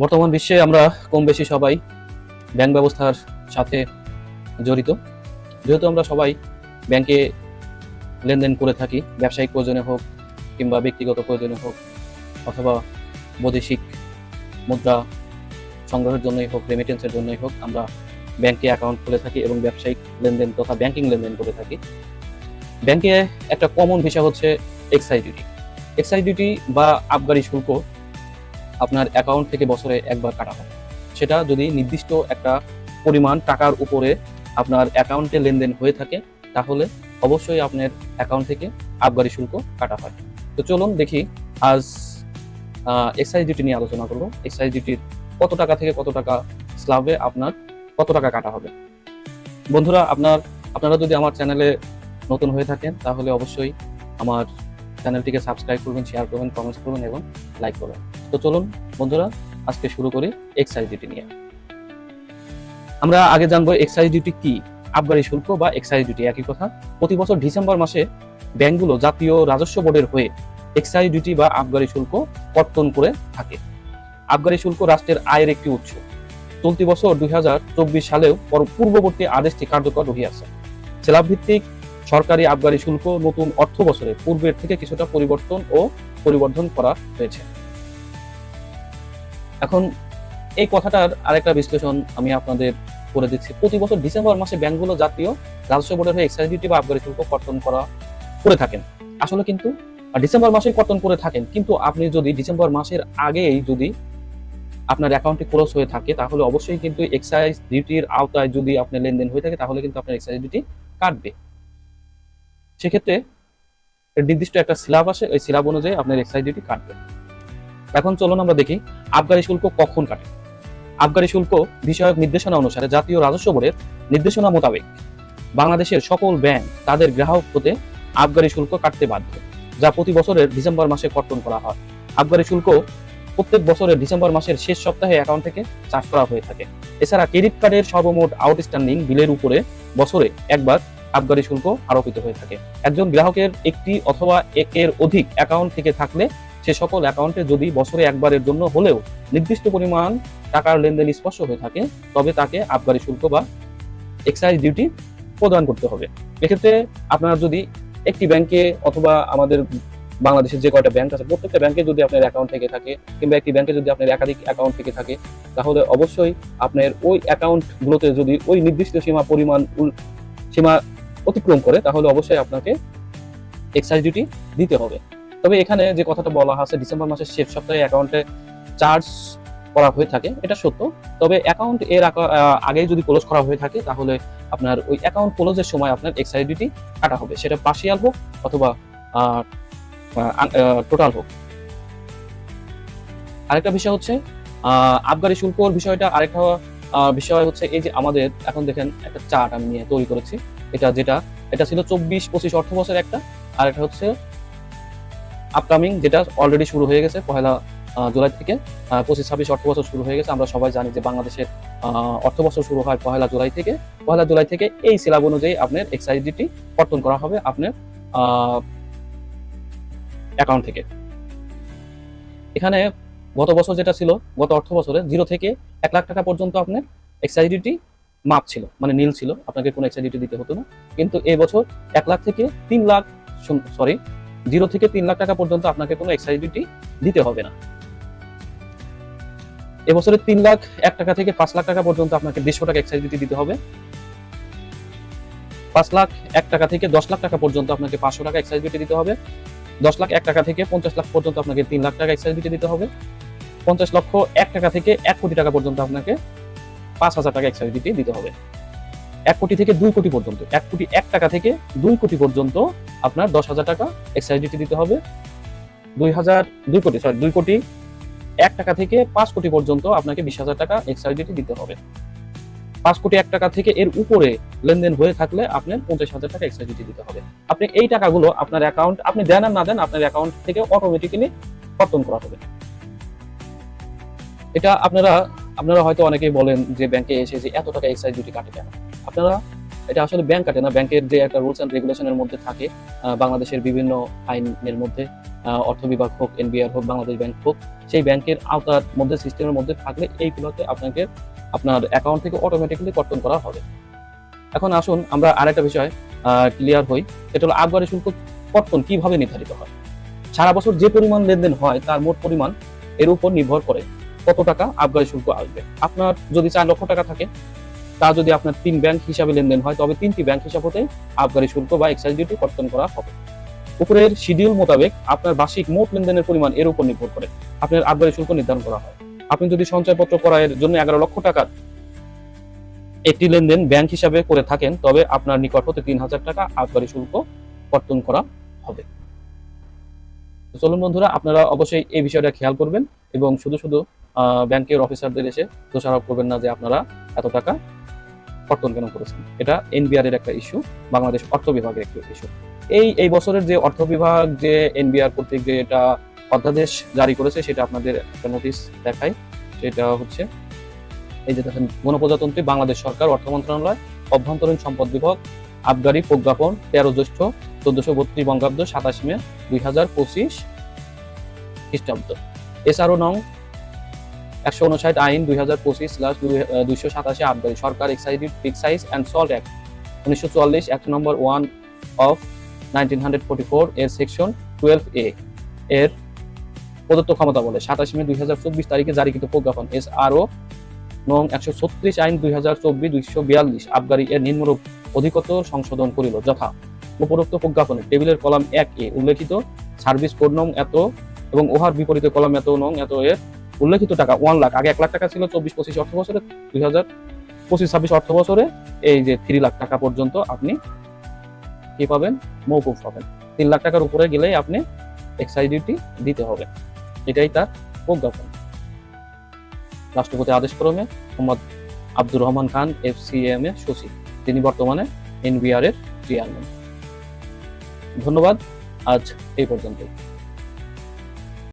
বর্তমান বিশ্বে আমরা কম বেশি সবাই ব্যাংক ব্যবস্থার সাথে জড়িত। যেহেতু আমরা সবাই ব্যাংকে লেনদেন করে থাকি, ব্যবসায়িক প্রয়োজনে হোক কিংবা ব্যক্তিগত প্রয়োজনে হোক অথবা বৈদেশিক মুদ্রা সংগ্রহের জন্যই হোক রেমিটেন্সের জন্যই হোক, আমরা ব্যাংকে অ্যাকাউন্ট খুলে থাকি এবং ব্যবসায়িক লেনদেন তথা ব্যাংকিং লেনদেন করে থাকি। ব্যাংকে একটা কমন বিষয় হচ্ছে এক্সাইজ ডিউটি এক্সাইজ ডিউটি বা আবগারি শুল্ক আপনার অ্যাকাউন্ট থেকে বছরে একবার কাটা হয়। সেটা যদি নির্দিষ্ট একটা পরিমাণ টাকার উপরে আপনার অ্যাকাউন্টে লেনদেন হয়ে থাকে, তাহলে অবশ্যই আপনার অ্যাকাউন্ট থেকে আবগারি শুল্ক কাটা হয়। তো চলুন দেখি, আজ এক্সাইজ ডিউটি নিয়ে আলোচনা করব। এক্সাইজ ডিউটির কত টাকা থেকে কত টাকা স্ল্যাবে আপনার কত টাকা কাটা হবে? বন্ধুরা, আপনার, আপনারা যদি আমার চ্যানেলে নতুন হয়ে থাকেন, তাহলে অবশ্যই আমার চ্যানেলটিকে সাবস্ক্রাইব করবেন শেয়ার করবেন কমেন্টস করবেন এবং লাইক করবেন। তো চলুন, বন্ধুরা, আজকে শুরু করি এক্সাইজ ডিউটি নিয়ে। আমরা আগে জানব এক্সাইজ ডিউটি কি? আবগারি শুল্ক বা এক্সাইজ ডিউটি একই কথা। প্রতি বছর ডিসেম্বর মাসে ব্যাংকগুলো জাতীয় রাজস্ব বোর্ডের হয়ে এক্সাইজ ডিউটি বা আবগারি শুল্ক কর্তন করে থাকে। আবগারি শুল্ক রাষ্ট্রের আয়ের একটি উৎস। চলতি বছর দুই হাজার চব্বিশ সালেও পর- পূর্ববর্তী আদেশটি কার্যকর রহিয়াছে। জেলাভিত্তিক সরকারি আবগারি শুল্ক নতুন অর্থ বছরে পূর্বের থেকে কিছুটা পরিবর্তন ও পরিবর্ধন করা হয়েছে। এখন এই কথাটার আরেকটা বিশ্লেষণ আমি আপনাদের করে দিচ্ছি। প্রতি বছর ডিসেম্বর মাসে ব্যাংকগুলো জাতীয় রাজস্ব বোর্ডের হয়ে এক্সাইজ ডিউটি বা আবগারি শুল্ক কর্তন করা করে থাকেন। আসলে কিন্তু ডিসেম্বর মাসে কর্তন করে থাকেন। কিন্তু আপনি যদি ডিসেম্বর মাসের আগেই যদি আপনার অ্যাকাউন্টে ক্লোজ হয়ে থাকে, তাহলে অবশ্যই কিন্তু এক্সাইজ ডিউটির আওতায় যদি আপনার লেনদেন হয়ে থাকে, তাহলে কিন্তু আপনার এক্সাইজ ডিউটি কাটবে। সেক্ষেত্রে নির্দিষ্ট একটা স্ল্যাব আসে, ওই স্ল্যাব অনুযায়ী আপনার এক্সাইজ ডিউটি কাটবে। এখন চলুন আমরা দেখি আবগারি শুল্ক কখন কাটে। আবগারি শুল্ক বিষয়ক নির্দেশনা অনুসারে জাতীয় রাজস্ব বোর্ডের নির্দেশনা মোতাবেক বাংলাদেশের সকল ব্যাংক তাদের গ্রাহক হতে আবগারি শুল্ক কাটতে বাধ্য, যা প্রতি বছরের ডিসেম্বর মাসে কর্তন করা হয়। আবগারি শুল্ক প্রত্যেক বছরের ডিসেম্বর মাসের শেষ সপ্তাহে অ্যাকাউন্ট থেকে চার্জ করা হয়ে থাকে। এছাড়া ক্রেডিট কার্ডের সর্বমোট আউটস্ট্যান্ডিং বিলের উপরে বছরে একবার আবগারি শুল্ক আরোপিত হয়ে থাকে। একজন গ্রাহকের একটি অথবা একের অধিক অ্যাকাউন্ট থেকে থাকলে সে সকল অ্যাকাউন্টে যদি বছরে একবারের জন্য হলেও নির্দিষ্ট পরিমাণ টাকার লেনদেন স্পর্শ হয়ে থাকে, তবে তাকে আবগারি শুল্ক বা এক্সাইজ ডিউটি প্রদান করতে হবে। এক্ষেত্রে আপনার যদি একটি ব্যাংকে অথবা আমাদের বাংলাদেশের যে কয়টা ব্যাংক আছে, প্রত্যেকটা ব্যাংকে যদি আপনার অ্যাকাউন্ট থেকে থাকে কিংবা একটি ব্যাংকে যদি আপনার একাধিক অ্যাকাউন্ট থেকে থাকে, তাহলে অবশ্যই আপনার ওই অ্যাকাউন্টগুলোতে যদি ওই নির্দিষ্ট সীমা পরিমাণ সীমা অতিক্রম করে, তাহলে অবশ্যই আপনাকে এক্সাইজ ডিউটি দিতে হবে। তবে এখানে যে কথাটা বলা আছে ডিসেম্বর মাসের শেষ সপ্তাহে অ্যাকাউন্টে চার্জ করা হয়ে থাকে, এটা সত্য। তবে অ্যাকাউন্ট এর আগেই যদি ক্লোজ করা হয়ে থাকে, তাহলে আপনার ওই অ্যাকাউন্ট ক্লোজের সময় আপনার এক্সাইজ ডিউটি কাটা হবে। সেটা পার্সিয়াল হোক অথবা টোটাল হোক। আরেকটা বিষয় হচ্ছে আবগারি শুল্কর বিষয়টা আরেকটা বিষয় হচ্ছে এই যে আমাদের এখন দেখেন একটা চার্ট আমি নিয়ে তৈরি করেছি। এটা যেটা, এটা ছিল চব্বিশ পঁচিশ অর্থ বছর একটা, আর এটা হচ্ছে আপকামিং যেটা অলরেডি শুরু হয়ে গেছে, পহেলা জুলাই থেকে পঁচিশ, ছাব্বিশ অর্থ বছর শুরু হয়ে গেছে। আমরা সবাই জানি যে বাংলাদেশের অর্থ বছর শুরু হয় পহেলা জুলাই থেকে। পহেলা জুলাই থেকে এই সিলাব অনুযায়ী আপনার এক্সাইজ ডিউটি কর্তন করা হবে আপনার অ্যাকাউন্ট থেকে। এখানে গত বছর যেটা ছিল, গত অর্থ বছরে জিরো থেকে এক লাখ টাকা পর্যন্ত আপনার এক্সাইজ ডিউটি মাপ ছিল মানে নীল ছিল। আপনাকে কোনো এক্সাইজ ডিটি দিতে হতো না। কিন্তু এই বছর এক লাখ থেকে তিন লাখ সরি জিরো থেকে তিন লাখ টাকা পর্যন্ত আপনাকে কোনো এক্সাইজ ডিউটি দিতে হবে না। এবছরে তিন লাখ, এক টাকা থেকে পাঁচ লাখ টাকা পর্যন্ত আপনাকে দেড়শো টাকা এক্সাইজ ডিউটি দিতে হবে। পাঁচ লাখ, এক টাকা থেকে দশ লাখ টাকা পর্যন্ত আপনাকে পাঁচশো টাকা এক্সাইজ ডিউটি দিতে হবে। দশ লাখ, এক টাকা থেকে পঞ্চাশ লাখ পর্যন্ত আপনাকে তিন লাখ টাকা এক্সাইজ ডিউটি দিতে হবে। পঞ্চাশ লক্ষ, এক টাকা থেকে এক কোটি টাকা পর্যন্ত আপনাকে পাঁচ হাজার টাকা এক্সাইজ ডিউটি দিতে হবে। এক কোটি থেকে দুই কোটি পর্যন্ত, এক কোটি এক টাকা থেকে দুই কোটি পর্যন্ত আপনার দশ হাজার টাকা এক্সাইজ ডিউটি দিতে হবে। দুই হাজার, দুই কোটি সরি দুই কোটি, এক টাকা থেকে পাঁচ কোটি পর্যন্ত আপনাকে বিশ হাজার টাকা এক্সাইজ ডিউটি দিতে হবে। পাঁচ কোটি এক টাকা থেকে এর উপরে লেনদেন হয়ে থাকলে আপনার পঞ্চাশ হাজার টাকা এক্সাইজ ডিউটি দিতে হবে। আপনি এই টাকাগুলো আপনার অ্যাকাউন্ট আপনি দেন আর না দেন, আপনার অ্যাকাউন্ট থেকে অটোমেটিক্যালি কর্তন করা হবে। এটা আপনারা আপনারা হয়তো অনেকেই বলেন যে ব্যাংকে এসে যে এত টাকা এক্সাইজ ডিউটি কাটে কেন? আপনারা, এটা আসলে ব্যাংক কাটে না। ব্যাংকের যে একটা রুলস অ্যান্ড রেগুলেশনের মধ্যে থাকে বাংলাদেশের বিভিন্ন আইনের মধ্যে অর্থ বিভাগ হোক এনবিআর হোক, বাংলাদেশ ব্যাংক হোক, সেই ব্যাংকের আওতার মধ্যে সিস্টেমের মধ্যে থাকলে এইগুলোতে আপনাকে আপনার অ্যাকাউন্ট থেকে অটোমেটিক্যালি কর্তন করা হবে। এখন আসুন, আমরা আরেকটা বিষয় ক্লিয়ার হই। সেটা হলো আবগারি শুল্ক কর্তন কীভাবে নির্ধারিত হয়? সারা বছর যে পরিমাণ লেনদেন হয়, তার মোট পরিমাণ এর উপর নির্ভর করে কত টাকা আবগারি শুল্ক আসবে। আপনার যদি চার লক্ষ টাকা থাকে তা যদি আপনার তিন ব্যাংক হিসাবে লেনদেন হয়, তবে তিনটি ব্যাংক হিসাব হতে আবগারি শুল্ক বা এক্সাইজ ডিউটি কর্তন করা হবে। উপরের শিডিউল মোতাবেক আপনার বার্ষিক মোট লেনদেনের পরিমাণ এর উপর নির্ভর করে। আপনার আবগারি শুল্ক নির্ধারণ করা হয়। আপনি যদি সঞ্চয়পত্র ক্রয়ের জন্য এগারো লক্ষ টাকার একটি লেনদেন ব্যাংক হিসাবে করে থাকেন, তবে আপনার নিকট হতে তিন হাজার টাকা আবগারি শুল্ক কর্তন করা হবে। চলুন বন্ধুরা, আপনারা অবশ্যই এই বিষয়টা খেয়াল করবেন এবং শুধু শুধু ব্যাংকের অফিসারদের এসে দোষারোপ করবেন না যে আপনারা এত টাকা কর্তন কেন করেছেন। এটা এনবিআর এর একটা ইস্যু বাংলাদেশ অর্থ বিভাগের একটা ইস্যু এই এই বছরের যে অর্থ বিভাগ, যে এনবিআর কর্তৃক যে এটা অধ্যাদেশ জারি করেছে, সেটা আপনাদের একটা নোটিশ দেখায় সেটা হচ্ছে, এই যে দেখেন, গণপ্রজাতন্ত্রী বাংলাদেশ সরকার, অর্থ মন্ত্রণালয়, অভ্যন্তরীণ সম্পদ বিভাগ, আবগারি প্রজ্ঞাপন, তেরো জ্যৈষ্ঠ, চোদ্দশো বত্রিশ বঙ্গাব্দ, সাতাশ মে দুই হাজার পঁচিশ খ্রিস্টাব্দ। এছাড়াও নং একশো উনষাট আইন দুই হাজার পঁচিশ স্ল্যাশ দুইশো সাতাশি আবগারি সরকার এক্সাইজ অ্যান্ড সল্ট অ্যাক্ট উনিশশো চুয়াল্লিশ act number one of nineteen hundred forty four এর সেকশন টুয়েলভ এ এর প্রদত্ত ক্ষমতা বলে। মে দুই হাজার চব্বিশ তারিখে জারিকৃত প্রজ্ঞাপন, এস আরও নং একশো ছত্রিশ আইন দুই হাজার চব্বিশ, দুইশো বিয়াল্লিশ, আবগারি এর নিম্নরূপ অধিকতর সংশোধন করিল। যথা উপরোক্ত প্রজ্ঞাপনে টেবিলের কলাম এক এ উল্লেখিত, সার্ভিস কোড নং এত এবং ওহার বিপরীতে কলাম এত নং এত এর উল্লেখিত টাকা ওয়ান লাখ আগে এক লাখ টাকা ছিল, চব্বিশ, পঁচিশ অর্থ বছরে, দুই হাজার পঁচিশ, ছাব্বিশ অর্থ বছরে, এই যে থ্রি লাখ টাকা পর্যন্ত আপনি কি পাবেন? মৌকুফ পাবেন। তিন লাখ টাকার উপরে গেলে আপনি এক্সাইজ ডিউটি দিতে হবে। এটাই তার প্রজ্ঞাপন। রাষ্ট্রপতি আদেশ ক্রমে Mohammad Abdur Rahman Khan F C M A সচিব তিনি বর্তমানে এনবিআর এর চেয়ারম্যান ধন্যবাদ, আজ এই পর্যন্তই।